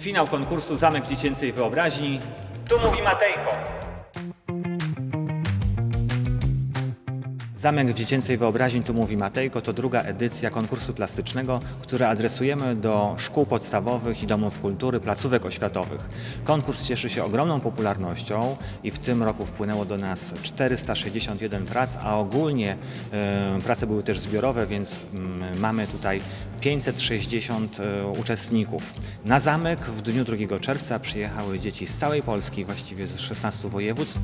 Finał konkursu Zamek Dziecięcej Wyobraźni. Tu mówi Matejko. Zamek Dziecięcej Wyobraźni, tu mówi Matejko, to druga edycja konkursu plastycznego, który adresujemy do szkół podstawowych i domów kultury, placówek oświatowych. Konkurs cieszy się ogromną popularnością i w tym roku wpłynęło do nas 461 prac, a ogólnie e, prace były też zbiorowe, więc mm, mamy tutaj 560 e, uczestników. Na zamek w dniu 2 czerwca przyjechały dzieci z całej Polski, właściwie z 16 województw.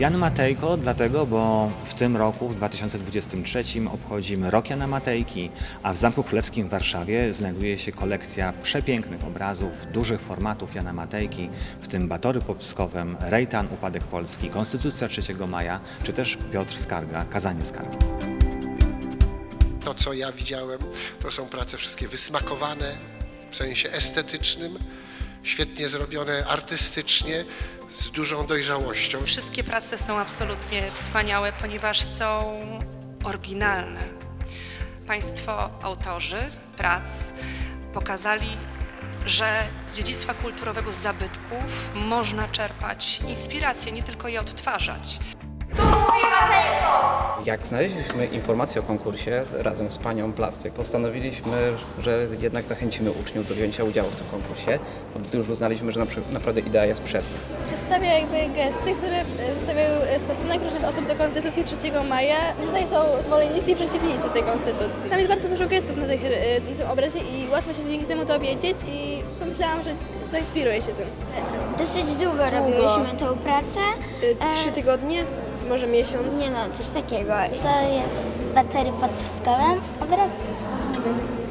Jan Matejko dlatego, bo w tym roku, w 2023 obchodzimy Rok Jana Matejki, a w Zamku Królewskim w Warszawie znajduje się kolekcja przepięknych obrazów, dużych formatów Jana Matejki, w tym Batory pod Pskowem, Rejtan, Upadek Polski, Konstytucja 3 maja, czy też Piotr Skarga, Kazanie Skargi. To, co ja widziałem, to są prace wszystkie wysmakowane w sensie estetycznym, świetnie zrobione artystycznie, z dużą dojrzałością. Wszystkie prace są absolutnie wspaniałe, ponieważ są oryginalne. Państwo autorzy prac pokazali, że z dziedzictwa kulturowego, z zabytków można czerpać inspiracje, nie tylko je odtwarzać. Jak znaleźliśmy informację o konkursie razem z panią Plastyk, postanowiliśmy, że jednak zachęcimy uczniów do wzięcia udziału w tym konkursie, bo już uznaliśmy, że napra- naprawdę idea jest sprzeczna. Przedstawia jakby gesty, które e, przedstawiają e, stosunek różnych osób do Konstytucji 3 maja. Tutaj są zwolennicy i przeciwnicy tej Konstytucji. Tam jest bardzo dużo gestów na, tych, e, na tym obrazie i łatwo się dzięki temu dowiedzieć i pomyślałam, że zainspiruję się tym. Dosyć długo robiłyśmy tą pracę. Trzy tygodnie, może miesiąc. Nie no, coś takiego. To jest baterii pod Pskowem obraz.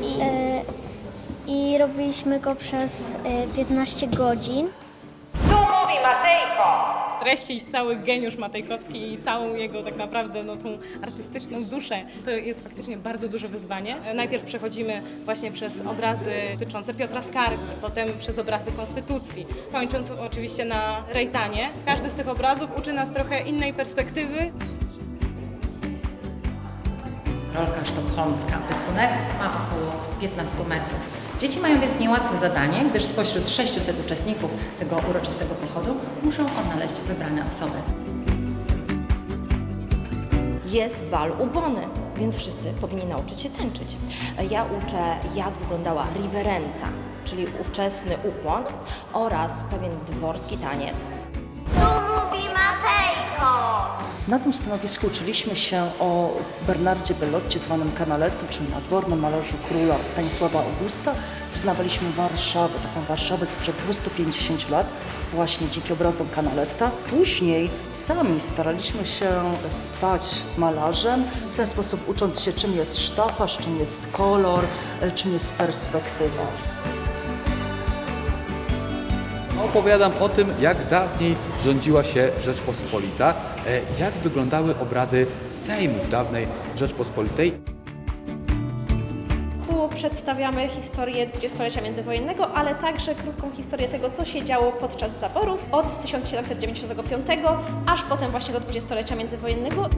I, e, I robiliśmy go przez e, 15 godzin. Treścić cały geniusz Matejkowski i całą jego tak naprawdę no, tą artystyczną duszę. To jest faktycznie bardzo duże wyzwanie. Najpierw przechodzimy właśnie przez obrazy dotyczące Piotra Skargi, potem przez obrazy Konstytucji, kończąc oczywiście na Rejtanie. Każdy z tych obrazów uczy nas trochę innej perspektywy, Rolka sztokholmska. Rysunek ma około 15 metrów. Dzieci mają więc niełatwe zadanie, gdyż spośród 600 uczestników tego uroczystego pochodu muszą odnaleźć wybrane osoby. jest bal ubony, więc wszyscy powinni nauczyć się tańczyć. Ja uczę, jak wyglądała riverenza, czyli ówczesny ukłon oraz pewien dworski taniec. Na tym stanowisku uczyliśmy się o Bernardzie Bellocci, zwanym Canaletto, czyli nadwornym malarzu króla Stanisława Augusta. Poznawaliśmy Warszawę, taką Warszawę sprzed 250 lat, właśnie dzięki obrazom Canaletta. Później sami staraliśmy się stać malarzem, w ten sposób ucząc się, czym jest sztafaż, czym jest kolor, e, czym jest perspektywa. Opowiadam o tym, jak dawniej rządziła się Rzeczpospolita, e, jak wyglądały obrady Sejmów dawnej Rzeczpospolitej. Tu przedstawiamy historię dwudziestolecia międzywojennego, ale także krótką historię tego, co się działo podczas zaborów od 1795 aż potem właśnie do dwudziestolecia międzywojennego.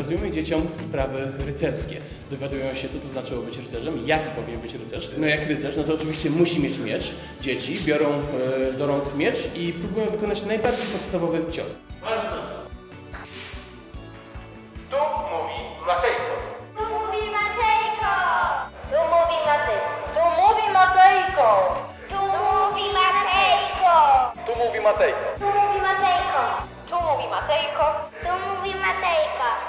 Pokazujemy dzieciom sprawy rycerskie. Dowiadują się, co to znaczyło być rycerzem, jaki powinien być rycerz. No jak rycerz, no to oczywiście musi mieć miecz. Dzieci biorą e, do rąk miecz i próbują wykonać najbardziej podstawowy cios. Tu mówi Matejko. Tu mówi Matejko! Tu mówi Matejko! Tu mówi Matejko! Tu mówi Matejko! Tu mówi Matejko. Tu mówi Matejko! Tu mówi Matejko! Tu mówi Matejko!